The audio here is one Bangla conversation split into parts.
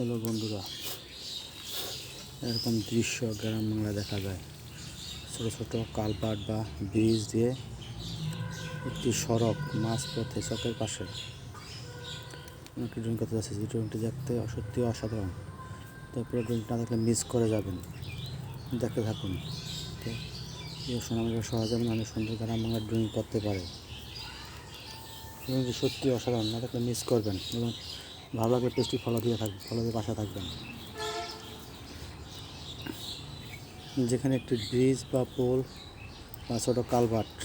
হ্যালো বন্ধুরা, এরকম দৃশ্য গ্রাম বাংলায় দেখা যায়। ছোট ছোট কালপাট বা ব্রিজ দিয়ে একটি সড়ক মাঝ পথে চকের পাশে। একটি ড্রয়িং করতে যাচ্ছে যে ড্রয়িংটি দেখতে সত্যি অসাধারণ। তো পুরো ড্রয়িংটা দেখলে মিস করে যাবেন। দেখতে থাকুন। সোনামাকে সহজে অনেক সুন্দর গ্রাম বাংলার ড্রয়িং করতে পারে। সত্যি অসাধারণ, না দেখলে মিস করবেন। এবং ভালো লাগলে পেজটি ফলো দিয়ে থাকবে ফলো দিয়ে পাশে থাকবেন। যেখানে একটি ব্রিজ বা পোল বা ছোটো কালভার্ট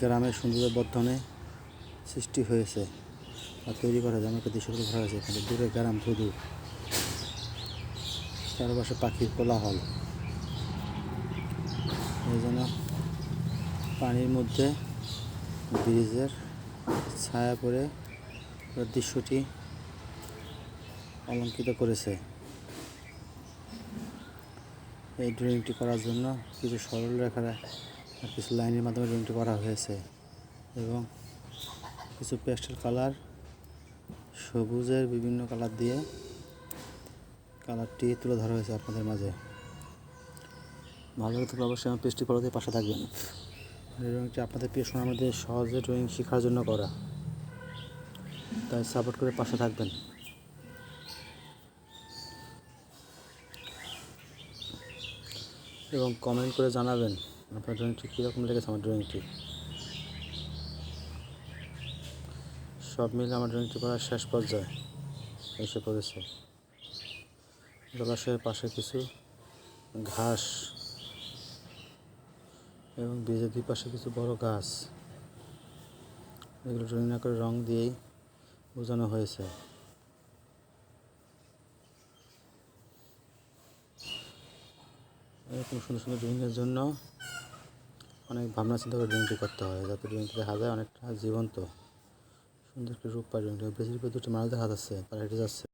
গ্রামের সৌন্দর্য বর্ধনে সৃষ্টি হয়েছে বা তৈরি করা যায় আমাকে দৃশ্য ধরা হয়েছে এখানে, দূরে গ্রাম ধুধু, চারপাশে পাখির কোলাহল। এই জন্য পানির মধ্যে ব্রিজের ছায়া পড়ে দৃশ্যটি অলঙ্কিত করেছে। এই ড্রয়িংটি করার জন্য কিছু সরল রেখার আর কিছু লাইনের মাধ্যমে ড্রয়িংটি করা হয়েছে এবং কিছু পেস্টেল কালার সবুজের বিভিন্ন কালার দিয়ে কালারটি তুলে ধরা হয়েছে আপনাদের মাঝে। ভালো লাগলে অবশ্যই আমার পেজটি ফলো পাশে থাকবেন। ড্রয়িংটি আপনাদের প্রিয় মধ্যে সহজে ড্রয়িং শেখার জন্য করা। তাই সাপোর্ট করে পাশে থাকবেন। এবং কমেন্ট করে জানাবেন, আপনার ড্রয়িংটি কীরকম লেগেছে আমার ড্রয়িংটি সব মিলে আমার ড্রয়িংটি করার শেষ পর্যায়ে এসে পড়েছে। জলাশয়ের পাশে কিছু ঘাস এবং ব্রিজের দুই পাশে কিছু বড় গাছ। এগুলো ড্রয়িং না করে রং দিয়েই বোঝানো হয়েছে। এরকম সুন্দর সুন্দর ড্রয়িংয়ের জন্য অনেক ভাবনা চিন্তা করে ড্রয়িংটি করতে হয়, যাতে ড্রয়িংটি দেখা যায় অনেকটা জীবন্ত। সুন্দর একটি রূপ পায় ড্রয়িংটি। বেশিরভাগ দুটি মানুষ দেখা যাচ্ছে তারা হেঁটে যাচ্ছে।